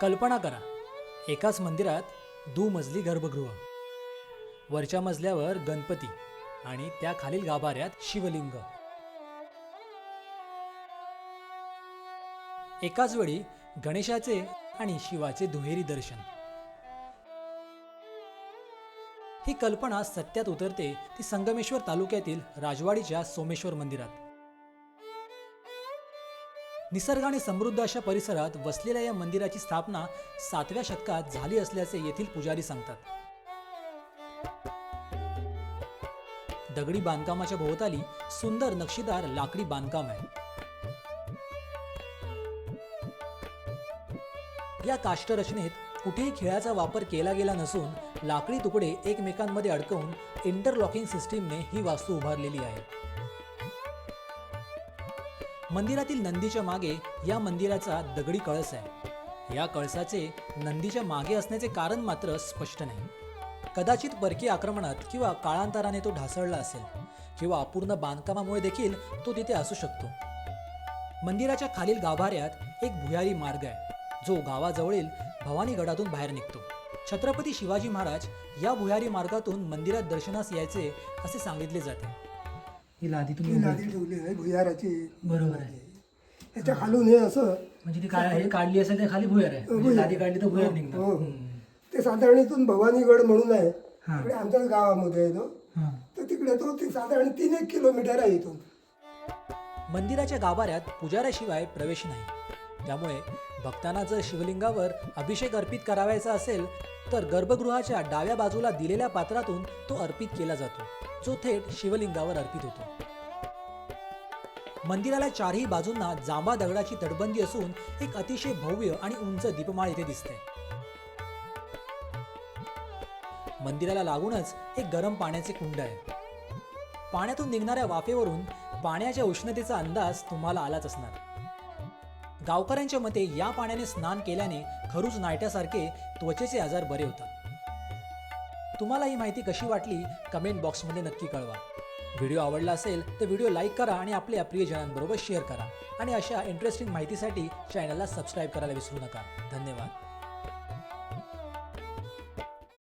कल्पना करा एकाच मंदिरात दुमजली गर्भगृह वरच्या मजल्यावर गणपती आणि त्या खालील गाभाऱ्यात शिवलिंग. एकाच वेळी गणेशाचे आणि शिवाचे दुहेरी दर्शन. ही कल्पना सत्यात उतरते ती संगमेश्वर तालुक्यातील राजवाडीच्या सोमेश्वर मंदिरात. निसर्गाने समृद्ध अशा परिसरात वसलेल्या या मंदिराची स्थापना सातव्या शतकात झाली असल्याचे येथील पुजारी सांगतात. दगडी बांधकामाच्या भोवताली सुंदर नक्षीदार लाकडी बांधकाम आहे. या काष्टरचनेत कुठेही खेळाचा वापर केला गेला नसून लाकडी तुकडे एकमेकांमध्ये अडकवून इंटरलॉकिंग सिस्टीमने ही वास्तू उभारलेली आहे. मंदिरातील नंदीच्या मागे या मंदिराचा दगडी कळस आहे. या कळसाचे नंदीच्या मागे असण्याचे कारण मात्र स्पष्ट नाही. कदाचित परकीय आक्रमणात किंवा काळांतराने तो ढासळला असेल किंवा अपूर्ण बांधकामामुळे देखील तो तिथे असू शकतो. मंदिराच्या खालील गाभाऱ्यात एक भुयारी मार्ग आहे जो गावाजवळील भवानीगडातून बाहेर निघतो. छत्रपती शिवाजी महाराज या भुयारी मार्गातून मंदिरात दर्शनास यायचे असे सांगितले जाते. ही लादी ही लादी ठेवली आहे भुयाराची. बरोबर आहे. याच्या खालून हे असं म्हणजे ती काय हे काढली असेल ते खाली भुयार आहे. म्हणजे लादी काढली तर भुयार निघणार. हो. हम्म. ते साधारण इथून भवानीगड म्हणून आहे. हा. आमच्याच गावामध्ये आहे तो. हा. तर तिकडे तो ते साधारण तीन एक किलोमीटर आहे इथून. मंदिराच्या गाभाऱ्यात पुजाऱ्याशिवाय प्रवेश नाही. त्यामुळे भक्तांना जर शिवलिंगावर अभिषेक अर्पित करावायचा असेल तर गर्भगृहाच्या डाव्या बाजूला दिलेल्या पात्रातून तो अर्पित केला जातो. जो थेट शिवलिंगावर अर्पित होतो. मंदिराला चारही बाजूंना जांबा दगडाची तटबंदी असून एक अतिशय भव्य आणि उंच दीपमाळ इथे दिसते. मंदिराला लागूनच एक गरम पाण्याचे कुंड आहे. पाण्यातून निघणाऱ्या वाफेवरून पाण्याच्या उष्णतेचा अंदाज तुम्हाला आलाच असणार. गावकऱ्यांच्या मते या पाण्याने स्नान केल्याने खरूच नायट्यासारखे त्वचेचे आजार बरे होतात. तुम्हाला ही माहिती कशी वाटली? कमेंट बॉक्समध्ये नक्की कळवा. व्हिडिओ आवडला असेल तर व्हिडिओ लाईक करा आणि आपल्या प्रियजनांबरोबर शेअर करा. आणि अशा इंटरेस्टिंग माहितीसाठी चॅनलला सबस्क्राईब करायला विसरू नका. धन्यवाद.